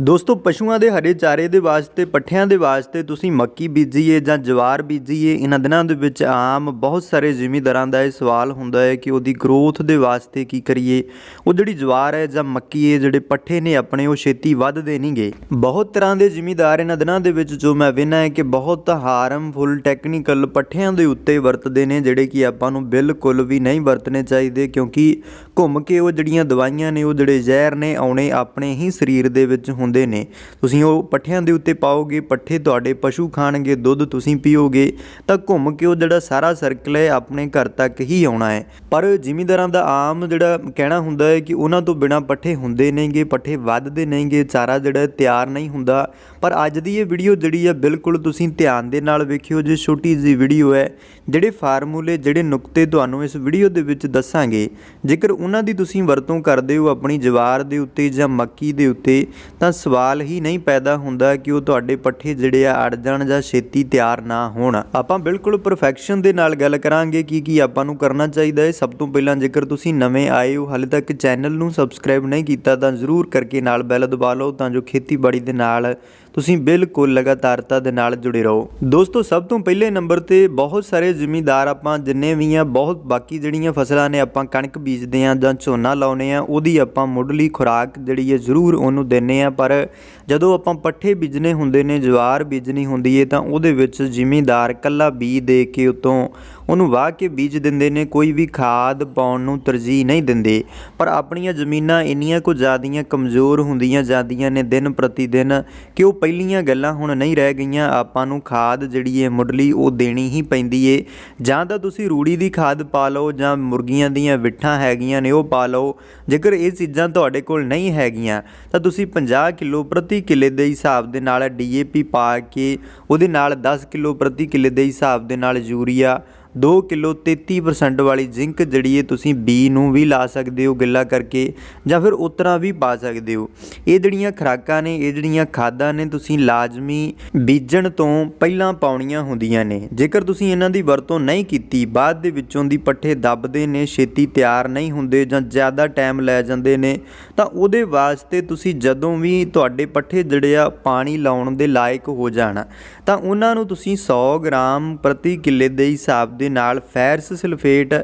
ਦੋਸਤੋ, ਪਸ਼ੂਆਂ ਦੇ ਹਰੇ ਚਾਰੇ ਦੇ ਵਾਸਤੇ, ਪੱਠਿਆਂ ਦੇ ਵਾਸਤੇ ਤੁਸੀਂ ਮੱਕੀ ਬੀਜੀਏ ਜਾਂ ਜਵਾਰ ਬੀਜੀਏ, ਇਹਨਾਂ ਦਿਨਾਂ ਦੇ ਵਿੱਚ ਆਮ ਬਹੁਤ ਸਾਰੇ ਜ਼ਿਮੀਂਦਾਰਾਂ ਦਾ ਇਹ ਸਵਾਲ ਹੁੰਦਾ ਹੈ ਕਿ ਉਹਦੀ ਗਰੋਥ ਦੇ ਵਾਸਤੇ ਕੀ ਕਰੀਏ? ਉਹ ਜਿਹੜੀ ਜਵਾਰ ਹੈ ਜਾਂ ਮੱਕੀ ਹੈ, ਜਿਹੜੇ ਪੱਠੇ ਨੇ ਆਪਣੇ, ਉਹ ਛੇਤੀ ਵੱਧਦੇ ਨਹੀਂਗੇ ਬਹੁਤ ਤਰ੍ਹਾਂ ਦੇ ਜ਼ਿਮੀਂਦਾਰ ਇਹਨਾਂ ਦਿਨਾਂ ਦੇ ਵਿੱਚ ਜੋ ਮੈਂ ਵੇਖਣਾ ਹੈ ਕਿ ਬਹੁਤ ਹਾਰਮਫੁਲ ਟੈਕਨੀਕਲ ਪੱਠਿਆਂ ਦੇ ਉੱਤੇ ਵਰਤਦੇ ਨੇ, ਜਿਹੜੇ ਕਿ ਆਪਾਂ ਨੂੰ ਬਿਲਕੁਲ ਵੀ ਨਹੀਂ ਵਰਤਣੇ ਚਾਹੀਦੇ, ਕਿਉਂਕਿ ਘੁੰਮ ਕੇ ਉਹ ਜਿਹੜੀਆਂ ਦਵਾਈਆਂ ਨੇ, ਉਹ ਜਿਹੜੇ ਜ਼ਹਿਰ ਨੇ, ਆਉਣੇ ਆਪਣੇ ਹੀ ਸਰੀਰ ਦੇ ਵਿੱਚ ਹੁੰਦੇ ਨੇ। ਤੁਸੀਂ ਉਹ ਪੱਠਿਆਂ ਦੇ ਉੱਤੇ ਪਾਓਗੇ, ਪੱਠੇ ਤੁਹਾਡੇ ਪਸ਼ੂ ਖਾਣਗੇ, ਦੁੱਧ ਤੁਸੀਂ ਪੀਓਗੇ, ਤਾਂ ਘੁੰਮ ਕੇ ਉਹ ਜਿਹੜਾ ਸਾਰਾ ਸਰਕਲ ਹੈ, ਆਪਣੇ ਘਰ ਤੱਕ ਹੀ ਆਉਣਾ ਹੈ। ਪਰ ਜ਼ਿਮੀਂਦਾਰਾਂ ਦਾ ਆਮ ਜਿਹੜਾ ਕਹਿਣਾ ਹੁੰਦਾ ਹੈ ਕਿ ਉਹਨਾਂ ਤੋਂ ਬਿਨਾ ਪੱਠੇ ਹੁੰਦੇ ਨਹੀਂਗੇ, ਪੱਠੇ ਵੱਧਦੇ ਨਹੀਂਗੇ, ਚਾਰਾ ਜਿਹੜਾ ਤਿਆਰ ਨਹੀਂ ਹੁੰਦਾ। ਪਰ ਅੱਜ ਦੀ ਇਹ ਵੀਡੀਓ ਜਿਹੜੀ ਹੈ, ਬਿਲਕੁਲ ਤੁਸੀਂ ਧਿਆਨ ਦੇ ਨਾਲ ਵੇਖਿਓ, ਜੇ ਛੋਟੀ ਜਿਹੀ ਵੀਡੀਓ ਹੈ, ਜਿਹੜੇ ਫਾਰਮੂਲੇ, ਜਿਹੜੇ ਨੁਕਤੇ ਤੁਹਾਨੂੰ ਇਸ ਵੀਡੀਓ ਦੇ ਵਿੱਚ ਦੱਸਾਂਗੇ। ਜੇਕਰ ਉਹਨਾਂ ਦੀ ਤੁਸੀਂ ਵਰਤੋਂ ਕਰਦੇ ਹੋ ਆਪਣੀ ਜਵਾਰ ਦੇ ਉੱਤੇ ਜਾਂ ਮੱਕੀ ਦੇ ਉੱਤੇ, ਤਾਂ ਸਵਾਲ ਹੀ ਨਹੀਂ ਪੈਦਾ ਹੁੰਦਾ ਕਿ ਉਹ ਤੁਹਾਡੇ ਪੱਠੇ ਜਿਹੜੇ ਆ ਅੜ ਜਾਣ ਜਾਂ ਛੇਤੀ ਤਿਆਰ ਨਾ ਹੋਣ। ਆਪਾਂ ਬਿਲਕੁਲ ਪਰਫੈਕਸ਼ਨ ਦੇ ਨਾਲ ਗੱਲ ਕਰਾਂਗੇ ਕੀ ਕੀ ਆਪਾਂ ਨੂੰ ਕਰਨਾ ਚਾਹੀਦਾ ਹੈ। ਸਭ ਤੋਂ ਪਹਿਲਾਂ ਜੇਕਰ ਤੁਸੀਂ ਨਵੇਂ ਆਏ ਹੋ, ਹਾਲੇ ਤੱਕ ਚੈਨਲ ਨੂੰ ਸਬਸਕ੍ਰਾਈਬ ਨਹੀਂ ਕੀਤਾ ਤਾਂ ਜ਼ਰੂਰ ਕਰਕੇ ਨਾਲ ਬੈਲ ਦਬਾ ਲਓ ਤਾਂ ਜੋ ਖੇਤੀਬਾੜੀ ਦੇ ਨਾਲ ਤੁਸੀਂ ਬਿਲਕੁਲ ਲਗਾਤਾਰਤਾ ਦੇ ਨਾਲ ਜੁੜੇ ਰਹੋ। ਦੋਸਤੋ, ਸਭ ਤੋਂ ਪਹਿਲੇ ਨੰਬਰ ਤੇ ਬਹੁਤ ਸਾਰੇ ਜ਼ਿਮੀਦਾਰ ਆਪਾਂ ਜਿੰਨੇ ਵੀ ਆ, ਬਹੁਤ ਬਾਕੀ ਜਿਹੜੀਆਂ ਫਸਲਾਂ ਨੇ ਆਪਾਂ ਕਣਕ ਬੀਜਦੇ ਆ ਜਾਂ ਝੋਨਾ ਲਾਉਨੇ ਆ, ਉਹਦੀ ਆਪਾਂ ਮੁੱਢਲੀ ਖੁਰਾਕ ਜਿਹੜੀ ਹੈ ਜ਼ਰੂਰ ਉਹਨੂੰ ਦਿੰਨੇ ਆ। ਪਰ ਜਦੋਂ ਆਪਾਂ ਪੱਠੇ ਬੀਜਨੇ ਹੁੰਦੇ ਨੇ, ਜਵਾਰ ਬੀਜਣੀ ਹੁੰਦੀ ਹੈ, ਤਾਂ ਉਹਦੇ ਵਿੱਚ ਜ਼ਿਮੀਂਦਾਰ ਕੱਲਾ ਬੀ ਦੇ ਕੇ ਉਤੋਂ ਉਹਨੂੰ ਵਾਹ ਕੇ ਬੀਜ ਦਿੰਦੇ ਨੇ, ਕੋਈ ਵੀ ਖਾਦ ਪਾਉਣ ਨੂੰ ਤਰਜੀਹ ਨਹੀਂ ਦਿੰਦੇ। ਪਰ ਆਪਣੀਆਂ ਜ਼ਮੀਨਾਂ ਇੰਨੀਆਂ ਕੁ ਜ਼ਿਆਦੀਆਂ ਕਮਜ਼ੋਰ ਹੁੰਦੀਆਂ ਜਾਂਦੀਆਂ ਨੇ ਦਿਨ ਪ੍ਰਤੀ ਦਿਨ ਕਿ ਉਹ ਪਹਿਲੀਆਂ ਗੱਲਾਂ ਹੁਣ ਨਹੀਂ ਰਹਿ ਗਈਆਂ। ਆਪਾਂ ਨੂੰ ਖਾਦ ਜਿਹੜੀ ਹੈ ਮੁੱਢਲੀ ਉਹ ਦੇਣੀ ਹੀ ਪੈਂਦੀ ਏ। ਜਾਂ ਤਾਂ ਤੁਸੀਂ ਰੂੜੀ ਦੀ ਖਾਦ ਪਾ ਲਓ ਜਾਂ ਮੁਰਗੀਆਂ ਦੀਆਂ ਵਿੱਠਾਂ ਹੈਗੀਆਂ ਨੇ ਉਹ ਪਾ ਲਓ। ਜੇਕਰ ਇਹ ਚੀਜ਼ਾਂ ਤੁਹਾਡੇ ਕੋਲ ਨਹੀਂ ਹੈਗੀਆਂ, ਤਾਂ ਤੁਸੀਂ 50 ਕਿਲੋ ਪ੍ਰਤੀ ਕਿੱਲੇ ਦੇ ਹਿਸਾਬ ਦੇ ਨਾਲ ਡੀਏਪੀ ਪਾ ਕੇ ਉਹਦੇ ਨਾਲ 10 ਕਿਲੋ ਪ੍ਰਤੀ ਕਿੱਲੇ ਦੇ ਹਿਸਾਬ ਦੇ ਨਾਲ ਯੂਰੀਆ 2 ਕਿਲੋ 33% ਵਾਲੀ ਜ਼ਿੰਕ ਜਿਹੜੀ ਹੈ ਤੁਸੀਂ ਬੀ ਨੂੰ ਵੀ ਲਾ ਸਕਦੇ ਹੋ ਗਿੱਲਾ ਕਰਕੇ ਜਾਂ ਫਿਰ ਉਤਰਾ ਵੀ ਪਾ ਸਕਦੇ ਹੋ। ਇਹ ਜਿਹੜੀਆਂ ਖੁਰਾਕਾਂ ਨੇ, ਇਹ ਜਿਹੜੀਆਂ ਖਾਦਾਂ ਨੇ ਤੁਸੀਂ ਲਾਜ਼ਮੀ ਬੀਜਣ ਤੋਂ ਪਹਿਲਾਂ ਪਾਉਣੀਆਂ ਹੁੰਦੀਆਂ ਨੇ। ਜੇਕਰ ਤੁਸੀਂ ਇਹਨਾਂ ਦੀ ਵਰਤੋਂ ਨਹੀਂ ਕੀਤੀ, ਬਾਅਦ ਦੇ ਵਿੱਚੋਂ ਦੀ ਪੱਠੇ ਦੱਬਦੇ ਨੇ, ਛੇਤੀ ਤਿਆਰ ਨਹੀਂ ਹੁੰਦੇ ਜਾਂ ਜ਼ਿਆਦਾ ਟਾਈਮ ਲੈ ਜਾਂਦੇ ਨੇ, ਤਾਂ ਉਹਦੇ ਵਾਸਤੇ ਤੁਸੀਂ ਜਦੋਂ ਵੀ ਤੁਹਾਡੇ ਪੱਠੇ ਜਿਹੜੇ ਆ ਪਾਣੀ ਲਾਉਣ ਦੇ ਲਾਇਕ ਹੋ ਜਾਣ। ਤਾਂ ਉਹਨਾਂ ਨੂੰ ਤੁਸੀਂ 100 ਗ੍ਰਾਮ ਪ੍ਰਤੀ ਕਿੱਲੇ ਦੇ ਹਿਸਾਬ ਦੇ ਨਾਲ ਫੈਰਸ ਸਲਫੇਟ,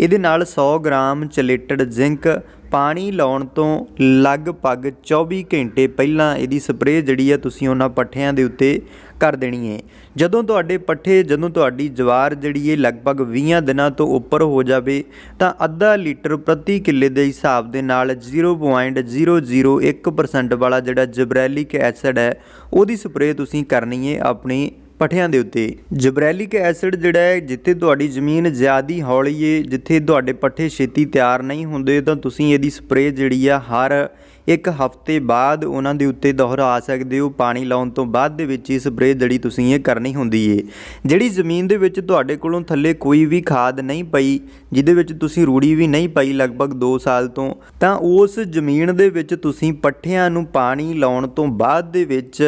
ਇਹਦੇ ਨਾਲ 100 ਗ੍ਰਾਮ ਚਲੇਟਡ ਜ਼ਿੰਕ, ਪਾਣੀ ਲਾਉਣ ਤੋਂ ਲਗਭਗ 24 ਘੰਟੇ ਪਹਿਲਾਂ ਇਹਦੀ ਸਪਰੇਅ ਜਿਹੜੀ ਆ ਤੁਸੀਂ ਉਹਨਾਂ ਪੱਠਿਆਂ ਦੇ ਉੱਤੇ ਕਰ ਦੇਣੀ ਹੈ ਜਦੋਂ ਤੁਹਾਡੇ ਪੱਠੇ, ਜਦੋਂ ਤੁਹਾਡੀ ਜਵਾਰ ਜਿਹੜੀ ਹੈ ਲਗਭਗ 20 ਦਿਨਾਂ ਤੋਂ ਉੱਪਰ ਹੋ ਜਾਵੇ, ਤਾਂ ਅੱਧਾ ਲੀਟਰ ਪ੍ਰਤੀ ਕਿੱਲੇ ਦੇ ਹਿਸਾਬ ਦੇ ਨਾਲ 0.001% ਵਾਲਾ ਜਿਹੜਾ ਜਬਰੈਲਿਕ ਐਸਿਡ ਹੈ, ਉਹਦੀ ਸਪਰੇਅ ਤੁਸੀਂ ਕਰਨੀ ਹੈ ਆਪਣੀ ਪੱਠਿਆਂ ਦੇ ਉੱਤੇ। ਜਬਰੈਲਿਕ ਐਸਿਡ ਜਿਹੜਾ ਹੈ, ਜਿੱਥੇ ਤੁਹਾਡੀ ਜ਼ਮੀਨ ਜ਼ਿਆਦੀ ਹੌਲੀ ਏ, ਜਿੱਥੇ ਤੁਹਾਡੇ ਪੱਠੇ ਛੇਤੀ ਤਿਆਰ ਨਹੀਂ ਹੁੰਦੇ, ਤਾਂ ਤੁਸੀਂ ਇਹਦੀ ਸਪਰੇਅ ਜਿਹੜੀ ਆ, ਹਰ ਇੱਕ ਹਫ਼ਤੇ ਬਾਅਦ ਉਹਨਾਂ ਦੇ ਉੱਤੇ ਦੁਹਰਾ ਸਕਦੇ ਹੋ। ਪਾਣੀ ਲਾਉਣ ਤੋਂ ਬਾਅਦ ਦੇ ਵਿੱਚ ਇਹ ਸਪਰੇਅ ਜਿਹੜੀ ਤੁਸੀਂ ਇਹ ਕਰਨੀ ਹੁੰਦੀ ਏ। ਜਿਹੜੀ ਜ਼ਮੀਨ ਦੇ ਵਿੱਚ ਤੁਹਾਡੇ ਕੋਲੋਂ ਥੱਲੇ ਕੋਈ ਵੀ ਖਾਦ ਨਹੀਂ ਪਈ, ਜਿਹਦੇ ਵਿੱਚ ਤੁਸੀਂ ਰੂੜੀ ਵੀ ਨਹੀਂ ਪਾਈ ਲਗਭਗ 2 ਸਾਲ ਤੋਂ, ਤਾਂ ਉਸ ਜ਼ਮੀਨ ਦੇ ਵਿੱਚ ਤੁਸੀਂ ਪੱਠਿਆਂ ਨੂੰ ਪਾਣੀ ਲਾਉਣ ਤੋਂ ਬਾਅਦ ਦੇ ਵਿੱਚ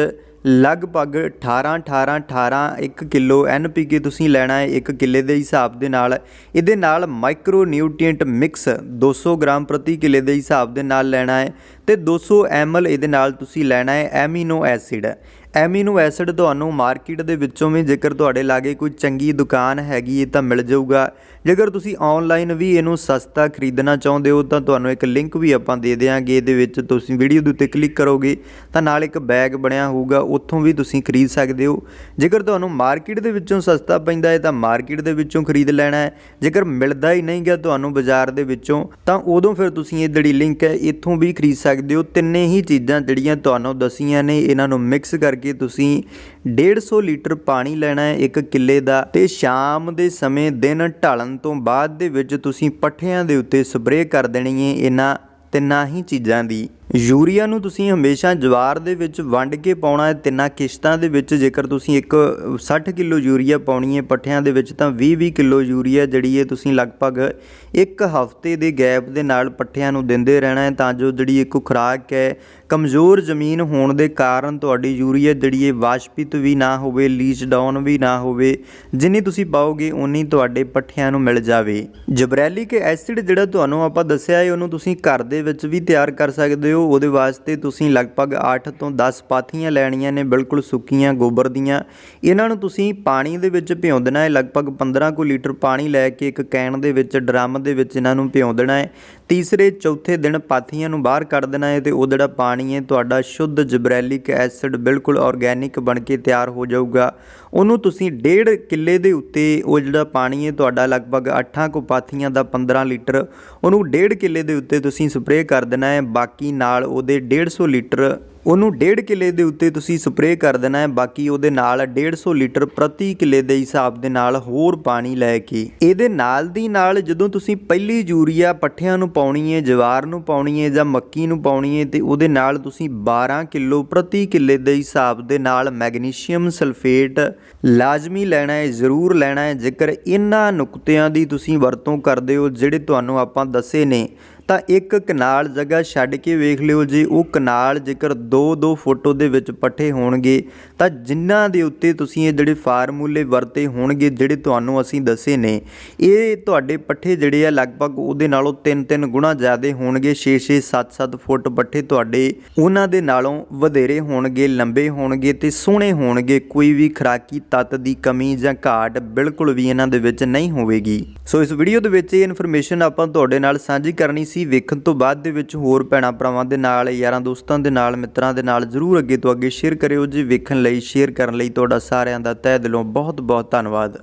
ਲਗਭਗ 18 18 18 1 ਕਿਲੋ ਐਨਪੀਕੇ ਤੁਸੀਂ ਲੈਣਾ ਹੈ 1 ਕਿੱਲੇ ਦੇ ਹਿਸਾਬ ਦੇ ਨਾਲ। ਇਹਦੇ ਨਾਲ ਮਾਈਕਰੋ ਨਿਊਟ੍ਰੀਐਂਟ ਮਿਕਸ 200 ਗ੍ਰਾਮ ਪ੍ਰਤੀ ਕਿੱਲੇ ਦੇ ਹਿਸਾਬ ਦੇ ਨਾਲ ਲੈਣਾ ਹੈ। ਤੇ 200 ml ਇਹਦੇ ਨਾਲ ਤੁਸੀਂ ਲੈਣਾ ਹੈ ਐਮੀਨੋ ਐਸਿਡ। ਐਮੀਨੋ ਐਸਿਡ ਤੁਹਾਨੂੰ ਮਾਰਕੀਟ ਦੇ ਵਿੱਚੋਂ ਵੀ ਜੇਕਰ ਤੁਹਾਡੇ ਲਾਗੇ ਕੋਈ ਚੰਗੀ ਦੁਕਾਨ ਹੈਗੀ ਹੈ ਤਾਂ ਮਿਲ ਜਾਊਗਾ। ਜੇਕਰ ਤੁਸੀਂ ਆਨਲਾਈਨ ਵੀ ਇਹਨੂੰ ਸਸਤਾ ਖਰੀਦਣਾ ਚਾਹੁੰਦੇ ਹੋ ਤਾਂ ਤੁਹਾਨੂੰ ਇੱਕ ਲਿੰਕ ਵੀ ਆਪਾਂ ਦੇ ਦੇਵਾਂਗੇ ਇਹਦੇ ਵਿੱਚ ਤੁਸੀਂ ਵੀਡੀਓ ਦੇ ਉੱਤੇ ਕਲਿੱਕ ਕਰੋਗੇ ਤਾਂ ਨਾਲ ਇੱਕ ਬੈਗ ਬਣਿਆ ਹੋਊਗਾ, ਉੱਥੋਂ ਵੀ ਤੁਸੀਂ ਖਰੀਦ ਸਕਦੇ ਹੋ। ਜੇਕਰ ਤੁਹਾਨੂੰ ਮਾਰਕੀਟ ਦੇ ਵਿੱਚੋਂ ਸਸਤਾ ਪੈਂਦਾ ਹੈ ਤਾਂ ਮਾਰਕੀਟ ਦੇ ਵਿੱਚੋਂ ਖਰੀਦ ਲੈਣਾ ਹੈ। ਜੇਕਰ ਮਿਲਦਾ ਹੀ ਨਹੀਂ ਗਿਆ ਤੁਹਾਨੂੰ ਬਾਜ਼ਾਰ ਦੇ ਵਿੱਚੋਂ ਤਾਂ ਉਦੋਂ ਫਿਰ ਤੁਸੀਂ ਇਹ ਜਿਹੜੀ ਲਿੰਕ ਹੈ ਇੱਥੋਂ ਵੀ ਖਰੀਦ ਸਕਦੇ ਸਕਦੇ ਹੋ। ਤਿੰਨੇ ਹੀ ਚੀਜ਼ਾਂ ਜਿਹੜੀਆਂ ਤੁਹਾਨੂੰ ਦਸੀਆਂ ਨੇ, ਇਹਨਾਂ ਨੂੰ ਮਿਕਸ ਕਰਕੇ ਤੁਸੀਂ 150 ਲੀਟਰ ਪਾਣੀ ਲੈਣਾ ਹੈ ਇੱਕ ਕਿੱਲੇ ਦਾ ਤੇ ਸ਼ਾਮ ਦੇ ਸਮੇਂ ਦਿਨ ਢਲਣ ਤੋਂ ਬਾਅਦ ਦੇ ਵਿੱਚ ਤੁਸੀਂ ਪੱਠਿਆਂ ਦੇ ਉੱਤੇ ਸਪਰੇਅ ਕਰ ਦੇਣੀ ਹੈ। ਇਹਨਾਂ ਤਿੰਨਾਂ ਹੀ ਚੀਜ਼ਾਂ ਦੀ ਯੂਰੀਆ ਨੂੰ ਤੁਸੀਂ ਹਮੇਸ਼ਾ ਜਵਾਰ ਦੇ ਵਿੱਚ ਵੰਡ ਕੇ ਪਾਉਣਾ ਹੈ, ਤਿੰਨਾਂ ਕਿਸ਼ਤਾਂ ਦੇ ਵਿੱਚ। ਜੇਕਰ ਤੁਸੀਂ ਇੱਕ 60 ਕਿਲੋ ਯੂਰੀਆ ਪਾਉਣੀ ਹੈ ਪੱਠਿਆਂ ਦੇ ਵਿੱਚ, ਤਾਂ 20-20 ਕਿਲੋ ਯੂਰੀਆ ਜਿਹੜੀ ਹੈ ਤੁਸੀਂ ਲਗਭਗ ਇੱਕ ਹਫ਼ਤੇ ਦੇ ਗੈਪ ਦੇ ਨਾਲ ਪੱਠਿਆਂ ਨੂੰ ਦਿੰਦੇ ਰਹਿਣਾ ਹੈ, ਤਾਂ ਜੋ ਜਿਹੜੀ ਇੱਕ ਖੁਰਾਕ ਹੈ, ਕਮਜ਼ੋਰ ਜ਼ਮੀਨ ਹੋਣ ਦੇ ਕਾਰਨ ਤੁਹਾਡੀ ਯੂਰੀਆ ਜਿਹੜੀ ਹੈ ਵਾਸ਼ਪਿਤ ਵੀ ਨਾ ਹੋਵੇ, ਲੀਚ ਡਾਊਨ ਵੀ ਨਾ ਹੋਵੇ। ਜਿੰਨੀ ਤੁਸੀਂ ਪਾਓਗੇ ਉਨੀ ਤੁਹਾਡੇ ਪੱਠਿਆਂ ਨੂੰ ਮਿਲ ਜਾਵੇ। ਜਬਰੈਲਿਕ ਐਸਿਡ ਜਿਹੜਾ ਤੁਹਾਨੂੰ ਆਪਾਂ ਦੱਸਿਆ ਹੈ, ਉਹਨੂੰ ਤੁਸੀਂ ਘਰ ਦੇ ਵਿੱਚ ਵੀ ਤਿਆਰ ਕਰ ਸਕਦੇ ਹੋ। ਹੋ ਉਹਦੇ ਵਾਸਤੇ ਤੁਸੀਂ ਲਗਭਗ 8 ਤੋਂ 10 ਪਾਥੀਆਂ ਲੈਣੀਆਂ ਨੇ, ਬਿਲਕੁਲ ਸੁੱਕੀਆਂ ਗੋਬਰ ਦੀਆਂ। ਇਹਨਾਂ ਨੂੰ ਤੁਸੀਂ ਪਾਣੀ ਦੇ ਵਿੱਚ ਭਿਉਂ ਦੇਣਾ ਹੈ, ਲਗਭਗ 15 ਕੁ ਲੀਟਰ ਪਾਣੀ ਲੈ ਕੇ ਇੱਕ ਕੈਨ ਦੇ ਵਿੱਚ, ਡਰਮ ਦੇ ਵਿੱਚ ਇਹਨਾਂ ਨੂੰ ਭਿਉਂ ਦੇਣਾ ਹੈ। ਤੀਸਰੇ ਚੌਥੇ ਦਿਨ ਪਾਥੀਆਂ ਨੂੰ ਬਾਹਰ ਕੱਢ ਦੇਣਾ ਹੈ ਤੇ ਉਹ ਜਿਹੜਾ ਪਾਣੀ ਹੈ ਤੁਹਾਡਾ ਸ਼ੁੱਧ ਜਬਰੈਲਿਕ ਐਸਿਡ ਬਿਲਕੁਲ ਆਰਗੈਨਿਕ ਬਣ ਕੇ ਤਿਆਰ ਹੋ ਜਾਊਗਾ। ਉਹਨੂੰ ਤੁਸੀਂ ਡੇਢ ਕਿੱਲੇ ਦੇ ਉੱਤੇ ਉਹ ਜਿਹੜਾ ਪਾਣੀ ਹੈ ਤੁਹਾਡਾ ਲਗਭਗ 8 ਕੁ ਪਾਥੀਆਂ ਦਾ 15 ਲੀਟਰ ਉਹਨੂੰ ਡੇਢ ਕਿੱਲੇ ਦੇ ਉੱਤੇ ਤੁਸੀਂ ਸਪਰੇਅ ਕਰ ਦੇਣਾ ਹੈ। ਬਾਕੀ ਨਾਲ ਉਹਦੇ 150 ਲੀਟਰ ਉਹਨੂੰ ਡੇਢ ਕਿੱਲੇ ਦੇ ਉੱਤੇ ਤੁਸੀਂ ਸਪਰੇਅ ਕਰ ਦੇਣਾ ਹੈ, ਬਾਕੀ ਉਹਦੇ ਨਾਲ 150 ਲੀਟਰ ਪ੍ਰਤੀ ਕਿੱਲੇ ਦੇ ਹਿਸਾਬ ਦੇ ਨਾਲ ਹੋਰ ਪਾਣੀ ਲੈ ਕੇ। ਇਹਦੇ ਨਾਲ ਦੀ ਨਾਲ ਜਦੋਂ ਤੁਸੀਂ ਪਹਿਲੀ ਯੂਰੀਆ ਪੱਠਿਆਂ ਨੂੰ ਪਾਉਣੀ ਹੈ, ਜਵਾਰ ਨੂੰ ਪਾਉਣੀ ਹੈ ਜਾਂ ਮੱਕੀ ਨੂੰ ਪਾਉਣੀ ਹੈ ਤੇ ਉਹਦੇ ਨਾਲ ਤੁਸੀਂ 12 ਕਿਲੋ ਪ੍ਰਤੀ ਕਿੱਲੇ ਦੇ ਹਿਸਾਬ ਦੇ ਨਾਲ ਮੈਗਨੀਸ਼ੀਅਮ ਸਲਫੇਟ ਲਾਜ਼ਮੀ ਲੈਣਾ ਹੈ, ਜ਼ਰੂਰ ਲੈਣਾ ਹੈ। ਜੇਕਰ ਇਹਨਾਂ ਨੁਕਤਿਆਂ ਦੀ ਤੁਸੀਂ ਵਰਤੋਂ ਕਰਦੇ ਹੋ, ਜਿਹੜੇ ਤੁਹਾਨੂੰ ਆਪਾਂ ਦੱਸੇ ਨੇ ਤਾਂ ਇੱਕ ਕਨਾਲ ਜਗ੍ਹਾ ਛੱਡ ਕੇ ਵੇਖ ਲਿਓ ਜੀ, ਉਹ ਕਨਾਲ ਜੇਕਰ 2-2 ਫੁੱਟ ਉਹਦੇ ਵਿੱਚ ਪੱਠੇ ਹੋਣਗੇ, ਤਾਂ ਜਿਨ੍ਹਾਂ ਦੇ ਉੱਤੇ ਤੁਸੀਂ ਇਹ ਜਿਹੜੇ ਫਾਰਮੂਲੇ ਵਰਤੇ ਹੋਣਗੇ ਜਿਹੜੇ ਤੁਹਾਨੂੰ ਅਸੀਂ ਦੱਸੇ ਨੇ, ਇਹ ਤੁਹਾਡੇ ਪੱਠੇ ਜਿਹੜੇ ਆ ਲਗਭਗ ਉਹਦੇ ਨਾਲੋਂ 3-3 ਗੁਣਾ ਜ਼ਿਆਦਾ ਹੋਣਗੇ 6-6 7-7 ਫੁੱਟ ਪੱਠੇ ਤੁਹਾਡੇ ਉਹਨਾਂ ਦੇ ਨਾਲੋਂ ਵਧੇਰੇ ਹੋਣਗੇ, ਲੰਬੇ ਹੋਣਗੇ ਤੇ ਸੋਹਣੇ ਹੋਣਗੇ, ਕੋਈ ਵੀ ਖਰਾਕੀ ਤੱਤ ਦੀ ਕਮੀ ਜਾਂ ਘਾਟ ਬਿਲਕੁਲ ਵੀ ਇਹਨਾਂ ਦੇ ਵਿੱਚ ਨਹੀਂ ਹੋਵੇਗੀ। ਸੋ ਇਸ ਵੀਡੀਓ ਦੇ ਵਿੱਚ ਇਹ ਇਨਫੋਰਮੇਸ਼ਨ ਆਪਾਂ ਤੁਹਾਡੇ ਨਾਲ ਸਾਂਝੀ ਕਰਨੀ ਸੀ ਸੀ, ਵੇਖਣ ਤੋਂ ਬਾਅਦ ਦੇ ਵਿੱਚ ਹੋਰ ਭੈਣਾਂ ਭਰਾਵਾਂ ਦੇ ਨਾਲ, ਯਾਰਾਂ ਦੋਸਤਾਂ ਦੇ ਨਾਲ, ਮਿੱਤਰਾਂ ਦੇ ਨਾਲ ਜਰੂਰ ਅੱਗੇ ਤੋਂ ਅੱਗੇ ਸ਼ੇਅਰ ਕਰਿਓ ਜੀ, ਵੇਖਣ ਲਈ ਸ਼ੇਅਰ ਕਰਨ ਲਈ ਤੁਹਾਡਾ ਸਾਰਿਆਂ ਦਾ ਤਹਿ ਦਿਲੋਂ ਬਹੁਤ ਬਹੁਤ ਧੰਨਵਾਦ।